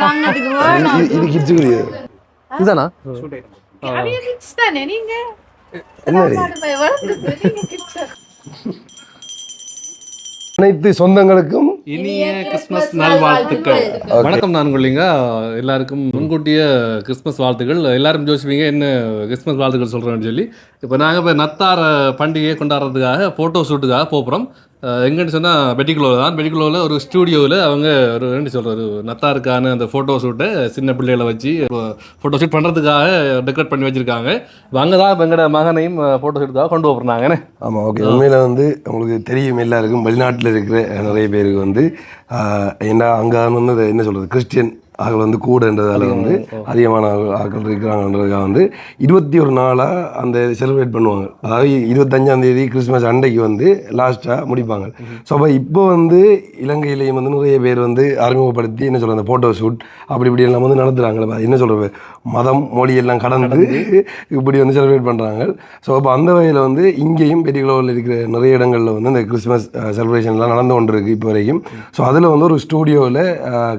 இது இதுதானா அனைத்து சொந்தங்களுக்கும் இனிய கிறிஸ்மஸ் நல்வாழ்த்துக்கள் வணக்கம் நான் கொள்ளிங்க எல்லாருக்கும் முன்கூட்டிய கிறிஸ்மஸ் வாழ்த்துக்கள். எல்லாரும் யோசிப்பீங்க என்ன கிறிஸ்மஸ் வாழ்த்துக்கள் சொல்கிறோன்னு சொல்லி. இப்போ நாங்கள் இப்போ நத்தார பண்டிகையை கொண்டாடுறதுக்காக ஃபோட்டோ ஷூட்டுக்காக போகிறோம் எங்கன்னு சொன்னால் பெட்டிக்குளோவில் தான். பெட்டிக்குலோவில் ஒரு ஸ்டூடியோவில் அவங்க ஒரு என்ன சொல்கிறது நத்தாருக்கான அந்த ஃபோட்டோ ஷூட்டை சின்ன பிள்ளைகளை வச்சு ஃபோட்டோ ஷூட் பண்ணுறதுக்காக டெக்கரேட் பண்ணி வச்சுருக்காங்க. அங்கே தான் இப்போ எங்களோட மகனையும் ஃபோட்டோ ஷூட்டுக்காக கொண்டு போகிறாங்கண்ணே ஆமாம் ஓகே உண்மையில் வந்து உங்களுக்கு தெரியும் எல்லாருக்கும் வெளிநாட்டில் இருக்கிற நிறைய பேருக்கு வந்து என்ன ஏன்னா அங்கே வந்து என்ன சொல்கிறது கிறிஸ்டியன் ஆக்கள் வந்து கூடன்றதால வந்து அதிகமான ஆக்கள் இருக்கிறாங்கன்றதுக்காக வந்து இருபத்தி ஒரு நாளாக அந்த செலிப்ரேட் பண்ணுவாங்க. அதாவது இருபத்தஞ்சாம் தேதி கிறிஸ்மஸ் அன்றைக்கு வந்து லாஸ்ட்டாக முடிப்பாங்க. ஸோ அப்போ இப்போ வந்து இலங்கையிலையும் வந்து நிறைய பேர் வந்து அறிமுகப்படுத்தி என்ன சொல்கிறது அந்த ஃபோட்டோ ஷூட் அப்படி இப்படி எல்லாம் வந்து நடத்துகிறாங்களே என்ன சொல்கிறது மதம் மொழி எல்லாம் கடந்து இப்படி வந்து செலிப்ரேட் பண்ணுறாங்க ஸோ அப்போ அந்த வகையில் வந்து இங்கேயும் பெரியகுளவில் இருக்கிற நிறைய இடங்களில் வந்து இந்த கிறிஸ்மஸ் செலிப்ரேஷன்லாம் நடந்து கொண்டு இருக்கு இப்போ வரைக்கும். ஸோ அதில் வந்து ஒரு ஸ்டூடியோவில்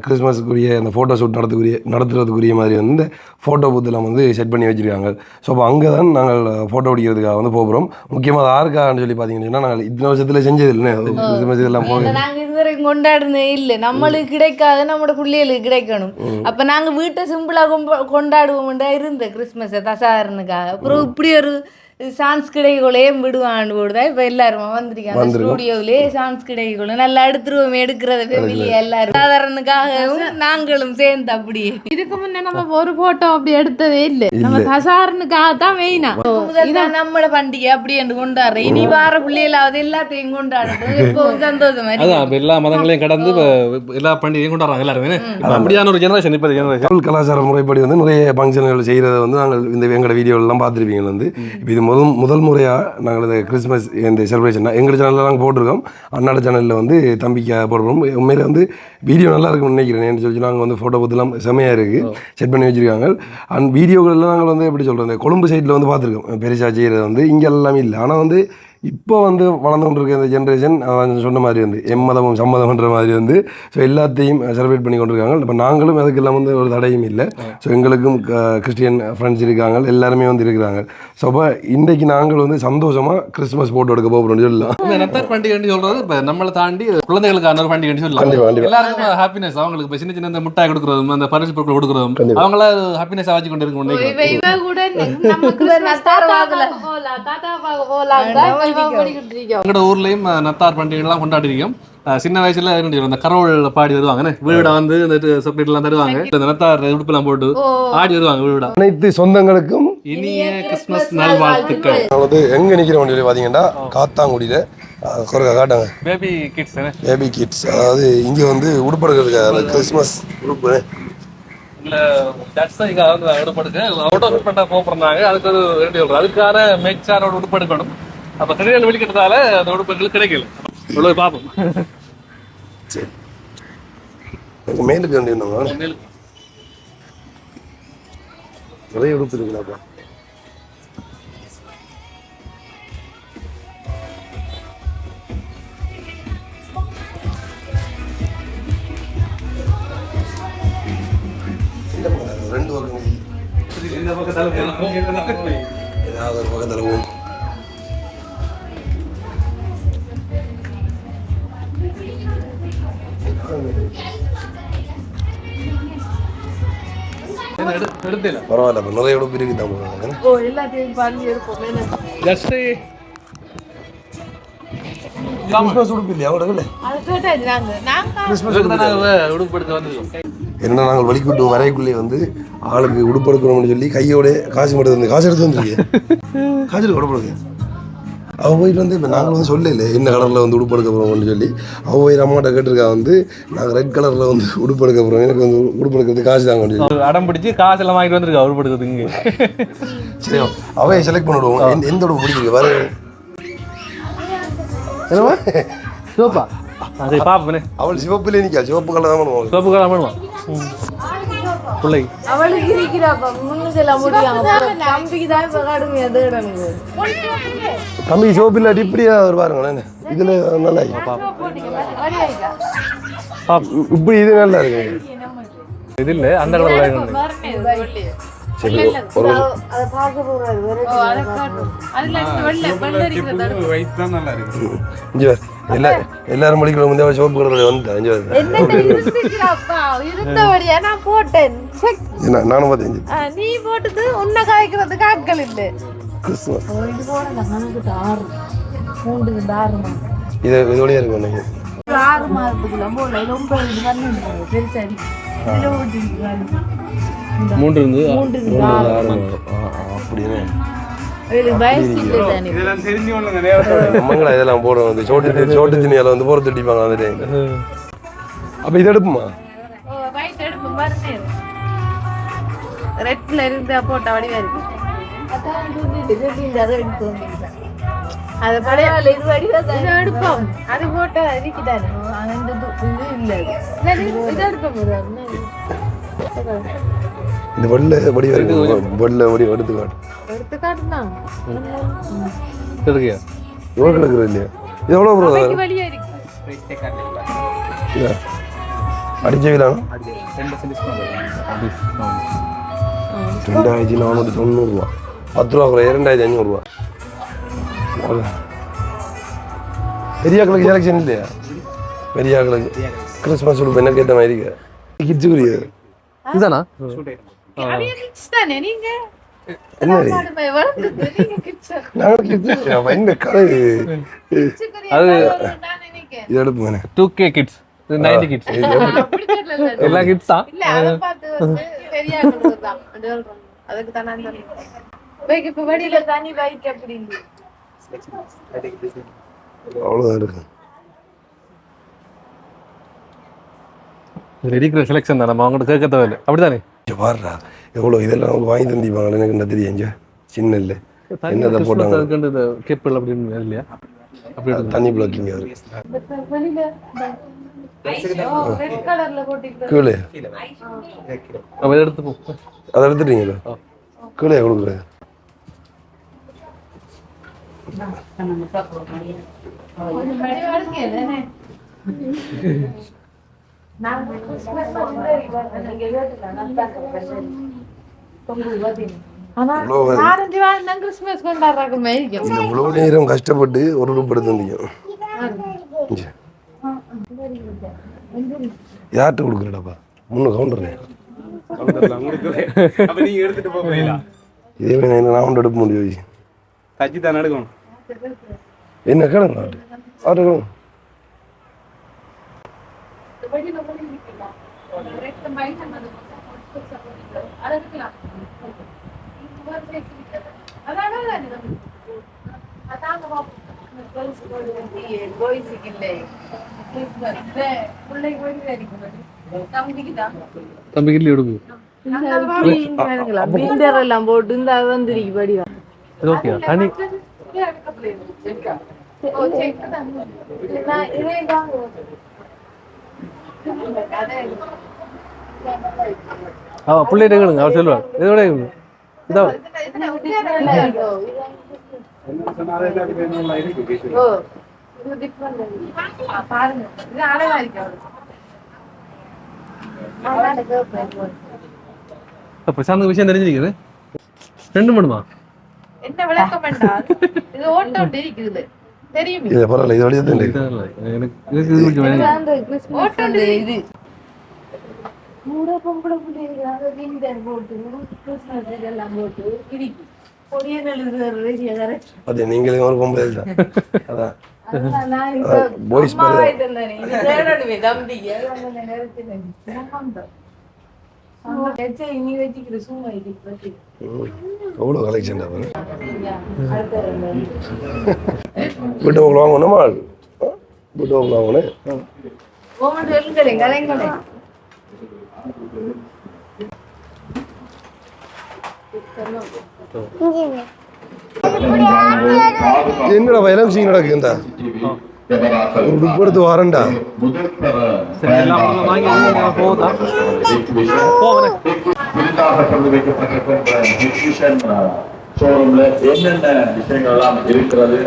கிறிஸ்மஸுக்குரிய அந்த ஃபோட்டோ ஷூட் நடத்துக்குரிய நடத்துறதுக்குரிய மாதிரி வந்து இந்த ஃபோட்டோ பூத்தெல்லாம் வந்து செட் பண்ணி வச்சிருக்காங்க. ஸோ அப்போ அங்கே தான் நாங்கள் ஃபோட்டோ பிடிக்கிறதுக்காக வந்து போகிறோம். முக்கியமாக அது யாருக்காகன்னு சொல்லி பார்த்தீங்கன்னா நாங்கள் இத்தனை வருஷத்தில் செஞ்சது இல்லை கிறிஸ்மஸ் இதெல்லாம் போக நாங்க இதுவரைக்கும் கொண்டாடுனதே இல்ல. நம்மளுக்கு கிடைக்காத நம்மளோட பிள்ளைகளுக்கு கிடைக்கணும். அப்ப நாங்க வீட்டை சிம்பிளா கொம்ப- கொண்டாடுவோம்டா இருந்த கிறிஸ்மஸ் தசாரனுக்காக அப்புறம் இப்படி ஒரு சான்ஸ் கிடைக்கொள்ளே விடுவான்னு போடுதா இப்ப எல்லாரும் வந்திருக்காங்க ஸ்டூடியோவிலே சான்ஸ் கிடைக்கொள்ள நல்லா எடுத்துருவோம் எடுக்கிறத ஃபேமிலி எல்லாரும். சாதாரணனுக்காகவும் நாங்களும் சேர்ந்து அப்படியே இதுக்கு முன்ன நம்ம ஒரு போட்டோ அப்படி எடுத்ததே இல்ல. நம்ம தசாரனுக்காக தான் மெயினா இதான் நம்மளோட பண்டிகை அப்படி என்று கொண்டாடுறோம் இனி வார பிள்ளைகளாவது எல்லாத்தையும் கொண்டாடுறது. இப்போ சந்தோஷமா இப்போ எல்லா மதங்களையும் கடந்து எல்லா பண்டிகையும் கொண்டாடுறாங்க எல்லாருமே. அப்படியான ஒரு ஜெனரேஷன் இப்போ ஜெனரேஷன் கலாச்சார முறைப்படி வந்து நிறைய ஃபங்க்ஷன்கள் செய்கிறத வந்து நாங்கள் இந்த எங்களோட வீடியோலாம் பார்த்துருப்பீங்க வந்து. இது முதல் முதல் முறையாக நாங்கள் இந்த கிறிஸ்மஸ் இந்த செலிப்ரேஷன் எங்கள் சேனலில் நாங்கள் போட்டிருக்கோம். அண்ணாட சேனலில் வந்து தம்பிக்காக போடுறோம் உண்மையில வந்து வீடியோ நல்லா இருக்கும்னு நினைக்கிறேன். ஏன்னு சொல்லி நாங்கள் வந்து ஃபோட்டோ பற்றிலாம் செமையாக இருக்குது செட் பண்ணி வச்சிருக்காங்க. அண்ட் வீடியோக்கள்லாம் நாங்கள் வந்து எப்படி சொல்கிறது இந்த கொழும்பு சைடில் வந்து பார்த்துருக்கோம். பெருசாக செய்கிறது வந்து இங்கே எல்லாமே இல்லை. ஆனால் வந்து இப்போ வந்து வளர்ந்து கொண்டிருக்க இந்த ஜென்ரேஷன் சொன்ன மாதிரி வந்து எம்மதமும் சம்மதம்ன்ற மாதிரி வந்து ஸோ எல்லாத்தையும் செலிப்ரேட் பண்ணி கொண்டிருக்காங்க. இப்போ நாங்களும் அதுக்கெல்லாம் வந்து ஒரு தடையும் இல்லை. ஸோ எங்களுக்கும் கிறிஸ்டியன் ஃப்ரெண்ட்ஸ் இருக்காங்க எல்லாருமே வந்து இருக்கிறாங்க. ஸோ அப்போ இன்றைக்கு நாங்கள் வந்து சந்தோஷமாக கிறிஸ்மஸ் போட்டோ எடுக்க போகிறோம்னு சொல்லலாம். நத்தார் பண்டிகைன்னு சொல்றது இப்ப நம்மளை தாண்டி குழந்தைகளுக்கான ஒரு பண்டிகைன்னு கண்டிப்பா, சொல்லலாம். எல்லாருக்கும் ஹாப்பினஸ் அவங்களுக்கு இப்ப சின்ன சின்ன இந்த முட்டாய் கொடுக்குறதும் அந்த பரிசு பொருட்கள் கொடுக்குறதும் அவங்கள ஹாப்பினஸ் ஆச்சு கொண்டு இருக்க இவ எங்களோட ஊர்லயும் நத்தார் பண்டிகைலாம் கொண்டாடி இருக்கோம் அஹ், சின்ன வயசுல இந்த கரோல் பாடி வருவாங்க வீட வந்து இந்த சாக்லேட் எல்லாம் தருவாங்க. இந்த நத்தார் உடுப்பெல்லாம் போட்டு ஆடி வருவாங்க வீடா. அனைத்து சொந்தங்களுக்கும் இனிய கிறிஸ்மஸ் நல்வாழ்த்துக்கள். வந்து எங்கே நிற்கிறோம் சொல்லி பார்த்தீங்கன்னா காத்தாங்குடியில் குறைக்க காட்டாங்க. பேபி கிட்ஸ் பேபி கிட்ஸ் அதாவது இங்கே வந்து உடுப்படுக்கிறதுக்கு அந்த கிறிஸ்மஸ் உடுப்பு. உடுப்படுக்க. அவுட் ஆஃப் பண்ண போறாங்க அதுக்கு ஒரு அதுக்கான மேட்சான உடுப்பு எடுக்கணும் அப்ப கடையில் வெளிக்கிட்டதால அந்த உடுப்புகள் கிடைக்கல. இவ்வளவு பாப்போம் எனக்கு மேலுக்கு வேண்டி இருந்தவங்க நிறைய உடுப்பு இருக்குல்லப்பா ரெண்டு பக்கம் ஏதாவது ஒரு பக்கத்தில் பரவாயில்ல இப்போ நிறைய உடுப்பு இருக்குது தான் ஓ எல்லாத்தையும் பண்ணி இருப்போம் ஜஸ்ட் கிறிஸ்மஸ் உடுப்பு இல்லையா அவ்வளோ இல்லை அதை கேட்டாச்சு நாங்க நாங்க கிறிஸ்மஸ் உடுப்பு எடுக்க வந்திருக்கோம். என்ன நாங்கள் வலிக்கூட்டு வரைக்குள்ளே வந்து ஆளுக்கு உடுப்பு எடுக்கணும்னு சொல்லி கையோட காசு மட்டும் வந்து காசு எடுத்து வந்துருக்கேன் காசு எடுக்க உடுப்பு அவள் போயிட்டு வந்து இப்போ நாங்கள் வந்து சொல்லல என்ன கலரில் வந்து உடுப்பு எடுக்க போகிறோம்னு சொல்லி. அவள் போய் அம்மாட்ட கேட்டிருக்கா வந்து நாங்கள் ரெட் கலரில் வந்து உடுப்பு எடுக்க போகிறோம் எனக்கு வந்து உடுப்பு எடுக்கிறதுக்கு காசு தாங்க சொல்லி. அடம் பிடிச்சி காசு எல்லாம் வாங்கிட்டு வந்திருக்கா உடுப்பு எடுக்கிறதுக்கு? சரி அவையை செலக்ட் பண்ணிவிடுவோம் எந்த உடுப்பு பிடிச்சிருக்கு? வேறு சோப்பா சரி பாப்பனே அவள் சிவப்புலேயே நிற்கா சிவப்பு கலர் தான் பண்ணுவோம் சோப்பு காலம் பண்ணுவான் பிள்ளை. அவளுக்கு இருக்கிறாப்பா முன்னுக்கு எல்லாம் முடியாங்க தம்பிக்கு தான் இப்ப கடுமையா தேடணுங்க தம்பி சிவப்பு இல்லாட்டி இப்படியே அவர் பாருங்களேன். இதில் நல்லா இப்படி இது நல்லா இருக்கு. இது இல்லை அந்த இருக்கு சரி ஒரு அதை பார்க்க இங்கே. எல்லா எல்லாரும் மணிக்கு முந்தைய சிவப்பு கலரில் வந்துட்டேன் நான் போட்டேன். நானும் பார்த்தேன் நீ போட்டது உன்னை காய்க்கிறதுக்கு ஆட்கள் இல்லை. கிறிஸ்துமஸ். இது இதோடய இருக்கும் ஆறு மாதத்துக்குள்ள ரொம்ப இது ஓட்டிருக்காங்க மூன்று இருந்து மூன்று ஆறு மாதம். நம்மங்களா இதெல்லாம் போடுவோம் வந்து சோட்டு சோட்டு திணியால வந்து போற தட்டிப்பாங்க அப்ப இது எடுப்புமா? ரெட்ல இருந்தா போட்ட வடிவா இருக்கு அதான் சொல்லிட்டு சொல்லிட்டு அதை எடுத்து வந்துருக்கேன் அது பழைய இது வடிவா இது எடுப்போம். அது போட்ட இருக்கிட்டாரு அந்த இது இல்லை இது. எடுப்போம் இந்த வெள்ள வடி வரைக்கும் வெள்ள வடி எடுத்து காட்டு எடுத்து காட்டுனா இருக்கியா எவ்வளோ கிடக்குறது இல்லையா இது எவ்வளோ ப்ரோ வெளியே இருக்கு அடிச்ச விலானா ரெண்டாயிரத்தி நானூற்றி தொண்ணூறுரூவா பத்து ரூபா குறைய ரெண்டாயிரத்தி அஞ்சூறுரூவா பெரியாக்களுக்கு செலெக்ஷன் இல்லையா பெரியாக்களுக்கு கிறிஸ்மஸ் உடுப்பு என்ன கேட்ட மாதிரி டூ கே கிட்ஸ் இது நைன்டி கிட்ஸ் எல்லா கிட்ஸா தான். அதுக்கு தான் இப்ப பைக் அப்படின்னு அவ்வளோதான் இருக்கு? இது இருக்கிற செலெக்ஷன் தான். நம்ம அவங்கள்ட்ட கேட்க தேவையில்லை. அப்படிதானே பாருடா. எவ்வளோ இதெல்லாம் அவங்க வாங்கி தந்திப்பாங்க எனக்கு என்ன தெரியும் இங்க சின்ன இல்லை. என்னதை போட்டாங்க? கேப்பல் அப்படின்னு இல்லையா? தண்ணி பிளாக்கிங் அது. ரெட் கலர்ல போட்டு கீழே இதை எடுத்து போ. அதை எடுத்துட்டீங்களா? கீழே கொடுக்குறேன் ஆனா இவ்வளோ நாலஞ்சு வாரம் தான் கிறிஸ்மஸ் கொண்டாடுறாங்க மேரிக்கும் இந்த இவ்வளோ நேரம் கஷ்டப்பட்டு ஒரு ரூபா எடுத்து வந்தீங்க இங்க. யார்கிட்ட கொடுக்குறடாப்பா? முன்னு கவுண்டர் அப்ப நீங்க எடுத்துட்டு போறீங்களா இதே மாதிரி நான் ஒன்று எடுக்க முடியும். தச்சு தான் எடுக்கணும். என்ன கேளுங்க ஆட்டு. கேளுங்க. தம்பி கிட்லி எடுக்கு பிண்டர் எல்லாம் போட்டு இந்த வந்துருக்கு படிவா இது ஓகே தனி ஆ பிள்ளைகிட்ட கேளுங்க அவர் சொல்லுவார். இதோட இதோ. ஓ இது different. பாருங்க. இது அழகா இருக்கு அவளுக்கு. அப்போ சார்ந்த விஷயம் தெரிஞ்சிருக்குது? ரெண்டு மணுமா? என்ன விளக்கம் வேண்டாம் இது ஓட்ட இருக்குது தெரியுமே. இது பரவாயில்ல இது வழியாக தான் தெரியல. எனக்கு இது. மூட பொம்பளை பிள்ளைங்க பிண்டர் போட்டு கிறிஸ்மஸ் இதெல்லாம் போட்டு இடிக்கு பொடியன் அது ஒரு பொம்பளை தான். அதான். எவ்வளோ கலெக்ஷன் ரெண்டு. வீட்டு வாங்கணுமா வீட்டு வாங்கணும். என்னடா வயலம் சீன் நடக்கு இந்த? ஒரு புக் ஷோரூம்ல என்னென்ன விஷயங்கள் எல்லாம் இருக்கிறது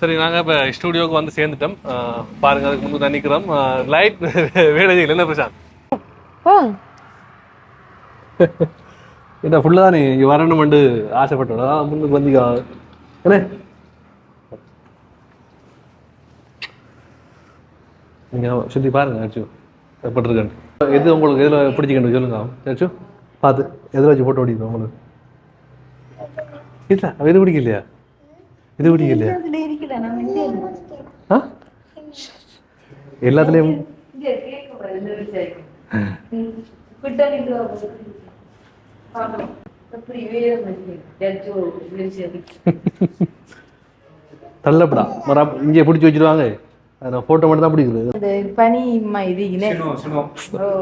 சரி நாங்கள் இப்போ ஸ்டூடியோவுக்கு வந்து சேர்ந்துட்டோம். பாருங்க அதுக்கு முன்பு தான் நிற்கிறோம் லைட் வேலை என்ன பிரசாந்த்? என்ன ஃபுல்லாக நீ வரணுமெண்டு ஆசைப்பட்டோம் அதான் முன்னுக்கு வந்தீங்க என்ன? நீங்கள் சுற்றி பாருங்க அச்சு எப்படி இருக்குன்னு எது உங்களுக்கு எதில் பிடிச்சிக்கணும் சொல்லுங்க. அச்சு பார்த்து எதில் வச்சு போட்டோ ஓடிக்கும் உங்களுக்கு? இல்லை இது பிடிக்கலையா? இது ஆ? எல்லாத்துலேயும்? தள்ளப்படா. மரா இங்கே பிடிச்சி வச்சிருவாங்க. நான் ஃபோட்டோ மட்டும் தான் பிடிக்குது பனி இதுக்குனே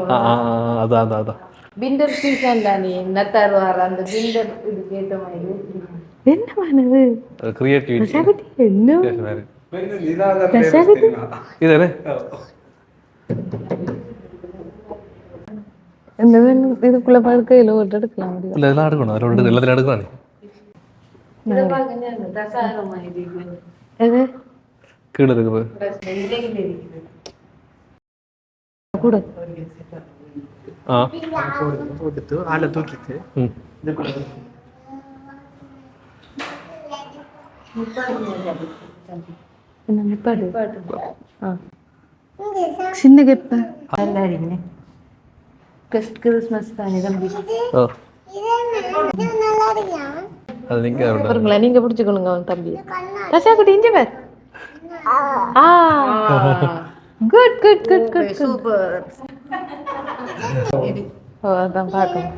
ஆ ஆ, ஆ, அதான் அதான் அதான். விண்டர் சீசன் தானே நத்தார் வார அந்த விண்டர் இதுக்கு ஏற்ற மாதிரி. என்ன பண்ணுது கிரியேட்டிவிட்டி என்ன இது என்ன இந்த வேணும் இதுக்குள்ள படுக்கையில ஒரு எடுக்கலாம் முடியும் இல்லை இதெல்லாம் எடுக்கணும் அதில் எடுத்து எல்லாத்தையும் எடுக்கிறானே இதை பாருங்க தசாரமா இது எது கீழே இருக்குது இலையில இருக்குது கூட ஆ போட்டுட்டு ஆளை தூக்கிட்டு ம் என்ன நிப்பாடு ஆ சின்ன கேப்ப நல்லா இருக்குண்ணே கிறிஸ் கிறிஸ்மஸ் தானே தம்பி ஓ அது நீங்கள் பாருங்களேன் நீங்க பிடிச்சுக்கணுங்க அவன் தம்பி தசா குட்டி இஞ்ச பேர் ஆ good good good good super ஓ அதான் பார்க்கணும்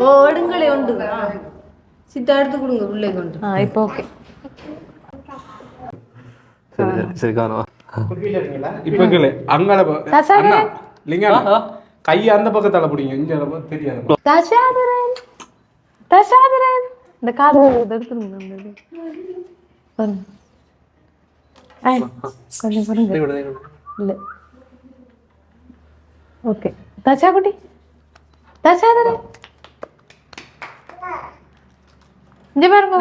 ஓ எடுங்களே உண்டு சித்தா எடுத்து கொடுங்க உள்ளே கொண்டு ஆ இப்போ ஓகே சரி சரி சரி காணும் இப்ப கேளு அங்கால போ- தசா அண்ணா லிங்கா கையை அந்த பக்கத்தால பிடிங்க இங்க தெரியாது தசாதரன் தசாதரன் இந்த காது இதை எடுத்துருங்க அந்த இது. பாருங்க ஐ, கொஞ்சம் பாருங்க இல்ல ஓகே தச்சா குட்டி தச்சாதரன் இங்க பாருங்க.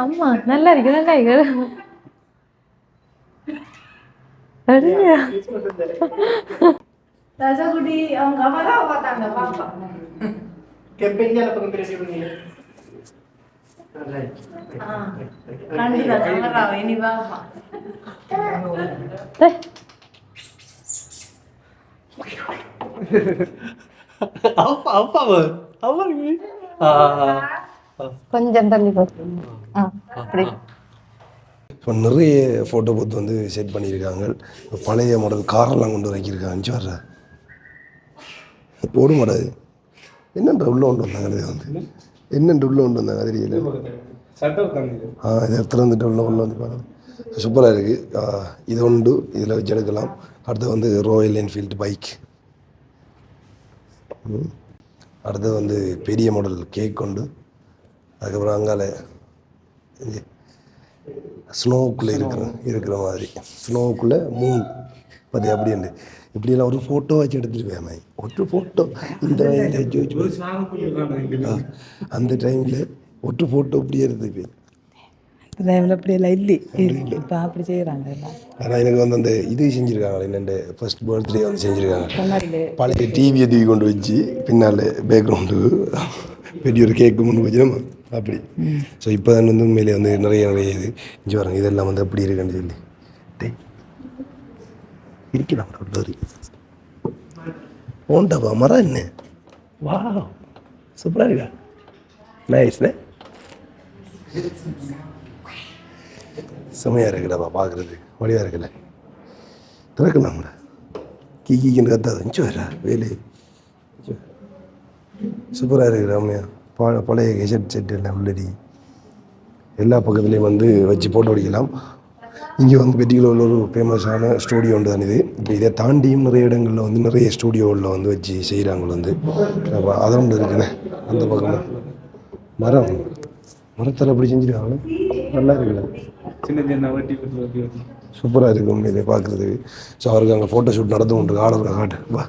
ஆமா நல்லா இருக்கு. நல்லா இருக்கு அடியா. தசகுடி அவங்க பார்த்தாங்க. பாப்பா. டேய், அப்பா அப்பா அப்பா ஆ கொஞ்சம் தள்ளி போ. ஆ. அப்படி. இப்போ நிறைய ஃபோட்டோ பூத் வந்து செட் பண்ணியிருக்காங்க. இப்போ பழைய மாடல் காரெல்லாம் கொண்டு வைக்கிருக்காங்க வர்ற? ஒரு மாடல் என்னன்ற உள்ள கொண்டு வந்தாங்க இது வந்து. என்னன்ற உள்ள கொண்டு வந்தாங்க அது தெரியல ஆ இதை திறந்துட்டு உள்ள உள்ள வந்து பாருங்க. சூப்பராக இருக்குது இது உண்டு. இதில் வச்சு எடுக்கலாம். அடுத்து வந்து ராயல் என்ஃபீல்டு பைக் அடுத்து வந்து பெரிய மாடல் கேக் உண்டு அதுக்கப்புறம் அங்கால ஸ்னோவுக்குள்ளே இருக்கிற இருக்கிற மாதிரி. ஸ்னோவுக்குள்ளே மூன் பார்த்தி அப்படி உண்டு இப்படியெல்லாம் ஒரு ஃபோட்டோ வச்சு எடுத்துட்டு போயாமே ஒரு ஃபோட்டோ இந்த வயதில் அந்த டைமில் ஒரு ஃபோட்டோ இப்படியே எடுத்துக்கு டைமில் அப்படியெல்லாம் இல்லை இப்போ அப்படி செய்கிறாங்க ஆனால் எனக்கு வந்து அந்த இது செஞ்சுருக்காங்க என்னென்ன ஃபர்ஸ்ட் பர்த்டே வந்து செஞ்சுருக்காங்க. பழைய டிவியை தூக்கி கொண்டு வச்சு பின்னால் பேக்ரவுண்டு பெரிய ஒரு கேக்கு முன்னு வச்சு நம்ம அப்படி. ஸோ இப்போ தான் வந்து உண்மையிலே வந்து நிறைய நிறைய இது இஞ்சி வரங்க. இதெல்லாம் வந்து எப்படி இருக்குன்னு சொல்லி. டேய் இருக்கலாம் ஒரு ஓண்டப்பா மரம் என்ன? வா சூப்பராக இருக்கா? நைஸ்ண்ணே செமையாக இருக்குடாப்பா பார்க்குறது வழியாக இருக்குல்ல? திறக்கலாம்ல கீ கீக்கின்னு கத்தாது. இஞ்சி வரா வேலு. சூப்பராக இருக்குது ரம்யா. பழ பழைய கெஜெட் செட் எல்லாம் உள்ளடி. எல்லா பக்கத்துலேயும் வந்து வச்சு போட்டோ அடிக்கலாம். இங்கே வந்து பெட்டிகளில் ஒரு ஃபேமஸான ஸ்டூடியோ ஒன்று தான் இது. இப்போ இதை தாண்டியும் நிறைய இடங்களில் வந்து நிறைய ஸ்டூடியோவில் வந்து வச்சு செய்கிறாங்க வந்து. அப்போ அதை ஒன்று இருக்குண்ணே அந்த பக்கம். மரம். மரத்தில் அப்படி செஞ்சுருக்காங்களே நல்லா இருக்குல்ல? சின்ன சின்ன வட்டி வட்டி வட்டி வட்டி சூப்பராக இருக்குது உண்மையிலே பார்க்குறதுக்கு ஸோ அவருக்கு அங்கே ஃபோட்டோ ஷூட் நடந்து கொண்டு ஆர்டர் காட்டு வா.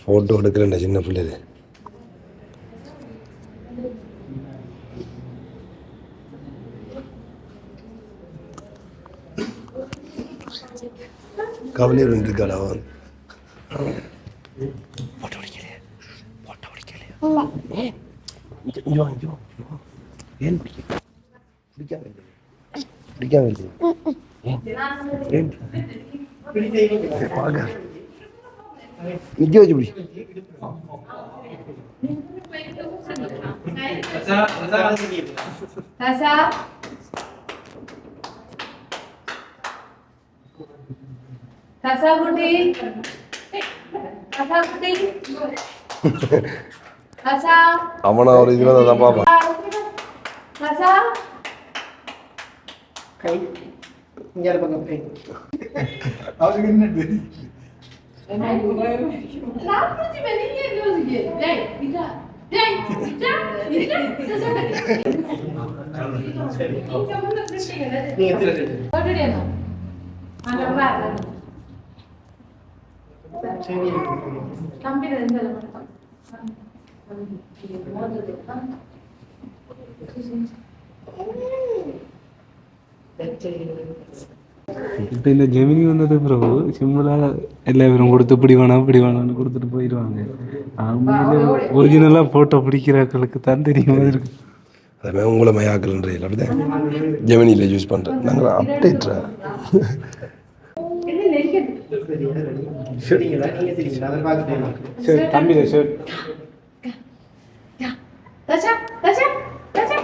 ஃபோட்டோ எடுக்கிறேன் சின்ன பிள்ளைகள் கவலையில் இருக்காடா அவன் போட்டோ பிடிக்கல போட்டோ பிடிக்கல ஏன் இங்க இங்க வா, இங்க வா, இங்க வா. ஏன் பிடிக்க பிடிக்காம இல்லை பிடிக்காம இல்லை ஏன் ஏன் சரி, பார்க்க நிக்க வச்சு பிடி தாசா தாசா இப்போ இந்த ஜெமினி வந்தது பிறகு சிம்பிளாக எல்லாரும் கொடுத்து இப்படி வேணாம் இப்படி வேணாம்னு கொடுத்துட்டு போயிடுவாங்க ஒரிஜினலாக ஃபோட்டோ பிடிக்கிறாக்களுக்கு தான் தெரியும் இருக்கு அதுமாதிரி உங்களை மயாக்கல்ன்றது அப்படிதான் ஜெமினியில் யூஸ் பண்ணுறேன் நாங்கள் அப்டேட்ரா சரி. தம்பி சரி தாசா தாசா தாசா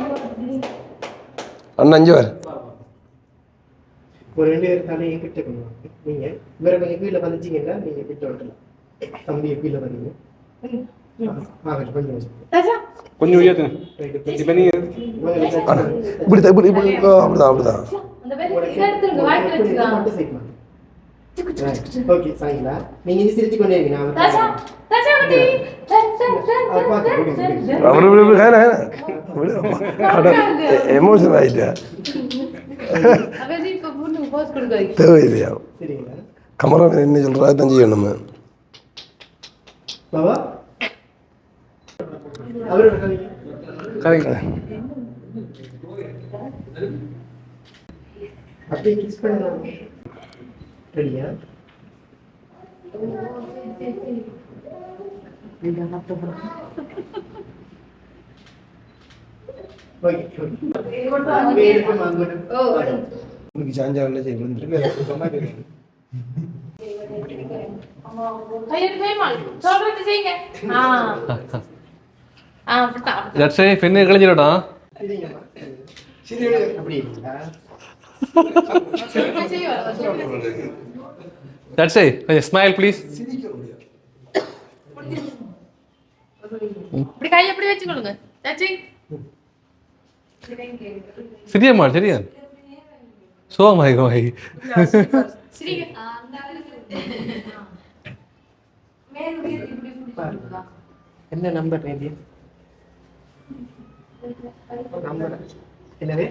அண்ணா அஞ்சு வார் ஒரு ரெண்டு பேர் கிட்ட வாங்க நீங்க வேற கொஞ்சம் கீழே வந்துச்சீங்கன்னா நீங்க கிட்ட விட்டலாம் தம்பியை கீழே ஆகட்டும் கொஞ்சம் உயர்த்துங்க இப்போ இப்படி தான் இப்படி. அப்படிதான் அப்படிதான். ஓகே சரிங்களா நீங்க இனி சிரிச்சு கொண்டே இருங்க நான் தாசா வந்து- தாசா குட்டி அதை பார்த்து கொடுங்க. அவர் இப்படி இப்படி ஹேனா ஹேனா எமோஷன் கொடுக்க தேவையில்லையா கமரா என்ன சொல்கிறா தான் செய்யணும் பாபா அப்படியே கிஸ் பண்ணலாம் ரெடியா ஓகே உங்களுக்கு சாஞ்சா என்ன செய்ய விழுந்துருக்கு கையெடு கைமால் சொல்றது செய்யுங்க ஆ ஆ அப்படிதான் அப்படிதான். ஜட்ஸே பெண்ணை கழிஞ்சிடடா அப்படி இருக்கீங்களா சொல்லுங்க செய்வாங்க, சொல்லுங்க. ஜட்ஸே கொஞ்சம் ஸ்மைல் ப்ளீஸ் இப்படி கை எப்படி வச்சுக்கொள்ளுங்க சச்சி சரியாம்மா சரியா சோமாய் கோமாய் சிரிங்க என்ன நம்பர் நேதி நம்பர் என்னது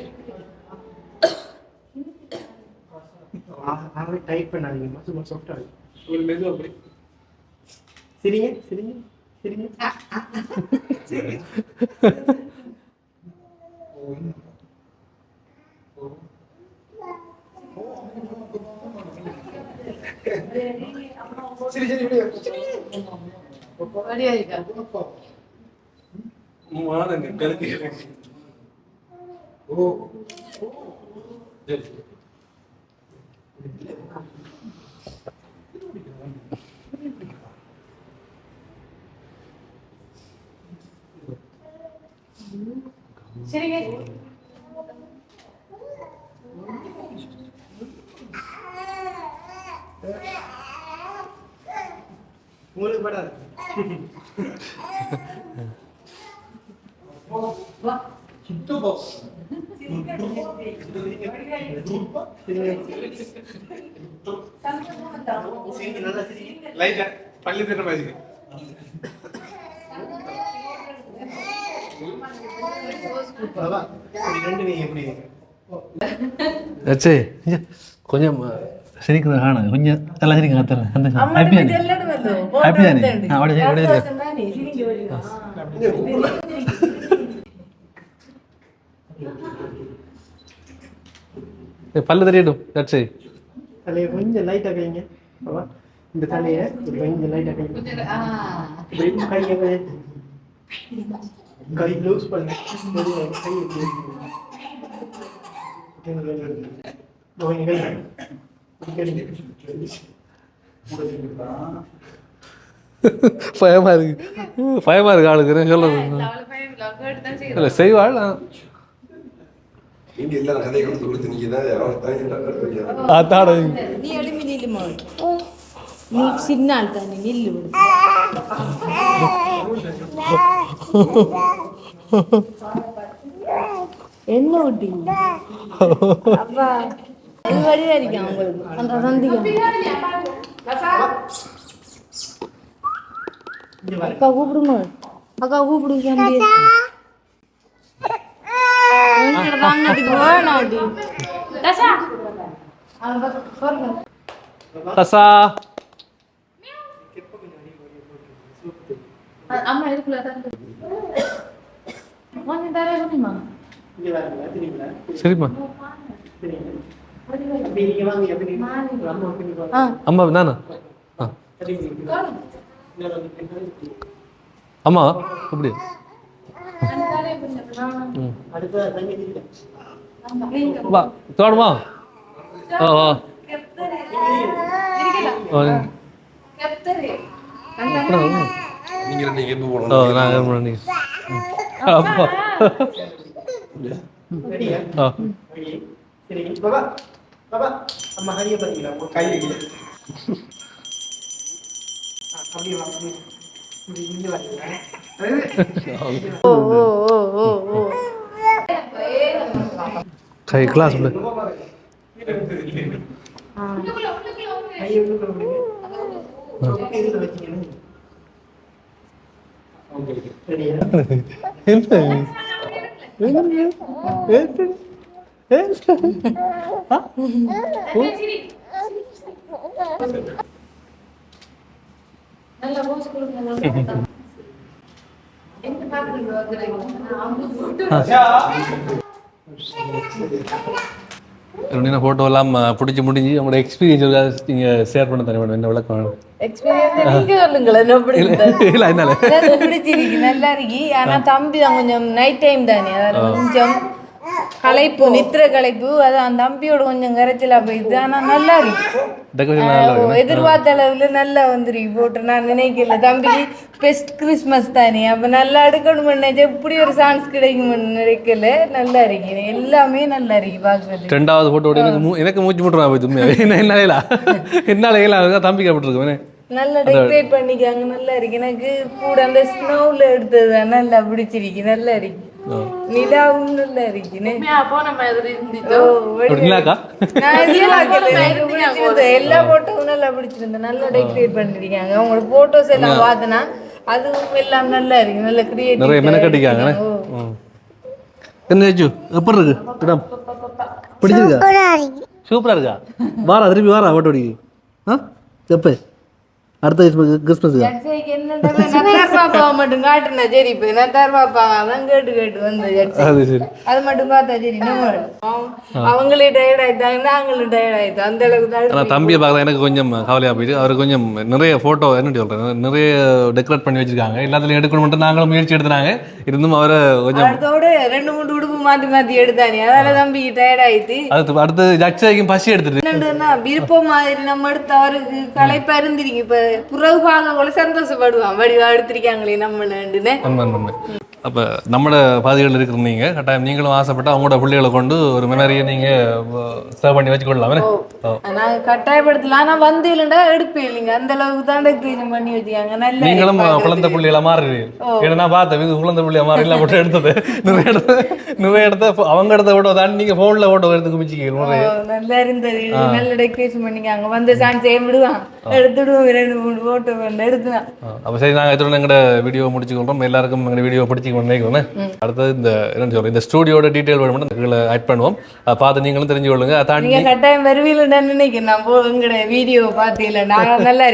ஆகவே டைப் பண்ணாதீங்கம்மா சும்மா சாஃப்டாக ஒரு மெதுவாக அப்படி சரிங்க சரிங்க சரிங்க. வடியா இருக்கா? மாதங்க கருதி சரிங்க உங்களுக்கு படாது சரிங்க நல்லா சரிங்க லைட்டா பள்ளி திட்ட மாதிரி பாபா ரெண்டு நீ எப்படி சரி கொஞ்சம் சிரிக்கிற காண கொஞ்சம் எல்லாம் சிரிக்க கத்துறேன் அந்த ஹாப்பியா ஹாப்பி தானே அப்படியே அப்படியே பல்லு தெரியட்டும் சரி தலையை கொஞ்சம் லைட்டாக கைங்க இந்த தலையை கொஞ்சம் லைட்டாக கைங்க கையை கை லூஸ் பண்ணு. கை. பயமா இருக்கு. பயமா இருக்கு ஆளுக்கு. இல்லை. செய்வாள். நீங்க எல்லாரும் கதை கொடுத்து கொடுத்து நீங்க தான் அவன் தனி அதாட நீ எழுப்பி நில்லுமா நீ சின்ன ஆள் தானே நில்லு விடு. என்ன ஊட்டி அப்பா இது வழியா இருக்கேன் உங்களுக்கு அந்த சந்திக்க அக்கா கூப்பிடுங்க அக்கா கூப்பிடுங்க தசா அம்மா இருக்குல்ல கொஞ்சம் தர முடியுமா இங்க வாருங்க, திரும்பிங்க. சரிம்மா திரும்பிங்க. அப்படி நீங்க வாங்க, அப்படி நீங்க வாங்க. அம்மா அப்படி நீங்க வாங்க. ஆ அம்மா தானே ஆ திரும்பிங்க. இங்க வந்து பின்னாடி. அம்மா இப்படி அடுத்த தங்கச்சி கிட்ட. வா தோடுமா ஓ ஓ ஓ நீங்க ரெண்டு எப்போ ஓ போகணும் நான் என்ன பண்ணி அப்பா ரெடியா? ஆ ரெடி. சரிங்க. பாபா பாபா அம்மா ஹரியை பாத்தீங்களா உங்க கை வைக்கல ஆ, அப்படியே வா அப்படியே வா. இப்படி இங்க வாங்க. ஓ ஓ ஓ ஓ ஓ கை கிளாஸ் உள்ள கையை உள்ளுக்குள்ள விடுங்க. இதுல வச்சீங்கன்னா. ரெடியா? என்ன ஃபோட்டோ எல்லாம் பிடிச்சி முடிஞ்சு உங்களோட எக்ஸ்பீரியன்ஸ் நீங்கள் ஷேர் பண்ண தர வேணும் என்ன விளக்கம் எக்ஸ்பீரியன்ஸ் நீங்க சொல்லுங்களேன்? இல்லை என்னால பிடிச்சிருக்கு நல்லா இருக்கு ஆனா தம்பி தான் கொஞ்சம் நைட் டைம் தானே கொஞ்சம் களைப்பு நித்திர களைப்பு அதான் தம்பியோட கொஞ்சம் கரைச்சலா போயிடுது. ஆனா நல்லா இருக்கு. எதிர்பார்த்த அளவுல நல்லா வந்துருக்கு போட்டு நான் நினைக்கல தம்பிக்கு பெஸ்ட் கிறிஸ்மஸ் தானே. அப்ப நல்லா எடுக்கணும் நினைச்சு இப்படி ஒரு சான்ஸ் கிடைக்கும்னு நினைக்கல. நல்லா இருக்கு. எல்லாமே நல்லா இருக்கு பாக்குறது ரெண்டாவது ஃபோட்டோ எனக்கு எனக்கு மூச்சு முட்டுறா போய் என்ன இல்ல தம்பிக்கு அப்படி இருக்கு நல்லா டெக்கரேட் பண்ணிக்காங்க நல்லா இருக்கு. எனக்கு கூட அந்த ஸ்னோவில் எடுத்தது நல்லா பிடிச்சிருக்கு. நல்லா இருக்கு. நிலாவும் நல்லா இருக்குன்னு போன மாதிரி இருந்துச்சு நான். எல்லா போட்டோவும் நல்லா பிடிச்சிருந்தது நல்லா டெக்கரேட் பண்ணிருக்காங்க உங்களோட போட்டோஸ் எல்லாம் பார்த்தனா அதுவும் எல்லாம் நல்லா இருக்கு நல்ல கிரியேட்டிவ் நிறைய மெனக்கட்டிக்காங்க. என்ன எப்படி இருக்கு இடம் பிடிச்சிருக்கா சூப்பரா இருக்கா வாரா திருப்பி வாரா ஆ எப்போ அடுத்த கிறிஸ்மஸ் கிறிஸ்மஸுக்கா. அது சரி. அது மட்டும் பார்த்தா சரி அவங்களே டயர்ட் ஆயிட்டாங்க நாங்களும் டயர்ட் ஆயிட்டோம். அந்த அளவுக்கு தம்பியை பார்க்க எனக்கு கொஞ்சம் கவலையாக போயிட்டு அவர் கொஞ்சம் நிறைய ஃபோட்டோ என்ன சொல்கிறேன் நிறைய டெக்கரேட் பண்ணி வச்சிருக்காங்க. எல்லாத்துலையும் எடுக்கணும்ட்டு நாங்களும் முயற்சி எடுத்துனாங்க. இருந்தும் அவரை கொஞ்சம் அடுத்தோட ரெண்டு மூணு உடுப்பு மாத்தி மாத்தி எடுத்தானே அதால தம்பி டயர்ட் ஆயிட்டு. அடுத்து அடுத்து ஜட்ஜாய்க்கும் பசி எடுத்துட்டு விருப்பம் மாதிரி நம்ம எடுத்து அவருக்கு களைப்பா இருந்திருக்கு இப்ப புறவு பார்க்க சந்தோஷப்படுவான் வடிவா எடுத்திருக்காங்களே நம்ம நண்டுன்னு அப்போ நம்மளோட பாதைகள் இருக்கிற நீங்கள் கட்டாயம் நீங்களும் ஆசைப்பட்டு அவங்களோட பிள்ளைகளை கொண்டு ஒரு மெமரியை நீங்கள் சேவ் பண்ணி வச்சுக்கொள்ளலாமே. நாங்க கட்டாயப்படுத்தலாம் ஆனா வந்து இல்லைண்டா எடுப்பேன் இல்லைங்க. அந்த அளவுக்கு தான் டெக்கரேஷன் பண்ணி வச்சிருக்காங்க நல்லா நீங்களும் குழந்தை பிள்ளைகளை மாறுறீங்க. ஏன்னா நான் பார்த்தேன். இது குழந்தை பிள்ளைய மாறிலாம் போட்டு எடுத்தது. நிறைய இடத்த நிறைய இடத்த அவங்க இடத்த ஃபோட்டோ தாண்டி நீங்கள் ஃபோனில் ஃபோட்டோ எடுத்து குமிச்சிக்க நிறைய ஓ, நல்லா இருந்தது. நல்ல டெக்கரேஷன் பண்ணிக்காங்க. வந்து சான்ஸ் ஏன் விடுவான். எடுத்துடுவோம். ரெண்டு மூணு போட்டோ வந்து எடுத்துனா அப்போ சரி நாங்கள் இதோட எங்களோட வீடியோ முடிச்சுக்கொள்கிறோம் எல்லாருக்கும் எங்களோட வீடியோ பிடிச்சி நினைக்கிறேன் அடுத்தது இந்த என்ன சொல்றேன் இந்த ஸ்டூடியோட டீட்டெயில் வேணும் கீழே ஆட் பண்ணுவோம். பார்த்து நீங்களும் தெரிஞ்சு கொள்ளுங்க. தாண்டி கட்டாயம் நினைக்கிறேன். நான் உங்களோட வீடியோ பார்த்தீங்களா? நான் நல்லா.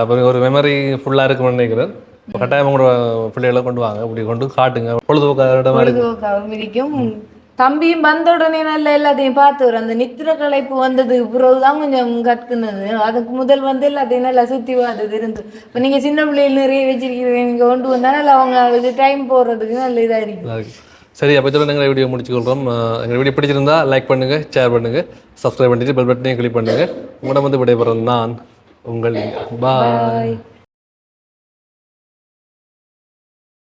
அப்புறம் ஒரு மெமரி ஃபுல்லாக இருக்கும்னு நினைக்கிறேன். கட்டாயம் உங்களோட பிள்ளைகளை கொண்டு வாங்க. இப்படி கொண்டு காட்டுங்க. பொழுதுபோக்காக இருக்கும். தம்பியும் வந்த உடனே நல்லா எல்லாத்தையும் பார்த்து வரும் அந்த நித்திர களைப்பு வந்ததுக்கு பிறகுதான் கொஞ்சம் கத்துனது. அதுக்கு முதல் வந்து எல்லாத்தையும் நல்லா சுத்தி பார்த்தது இருந்து. இப்போ நீங்க சின்ன பிள்ளைகள் நிறைய வச்சிருக்கிறீங்க. நீங்க கொண்டு வந்தா நல்லா அவங்க டைம் போடுறதுக்கு நல்ல இதா இருக்கு. நல்லா இருக்கு. சரி அப்போ இதோட நாங்கள் வீடியோ முடிச்சுக்கொள்கிறோம் எங்கள் வீடியோ பிடிச்சிருந்தா லைக் பண்ணுங்கள் ஷேர் பண்ணுங்கள் சப்ஸ்கிரைப் பண்ணிட்டு பெல் பட்டனையும் கிளிக் பண்ணுங்கள் உங்களிடம் வந்து விடைபெறும் நான் உங்கள் பாய்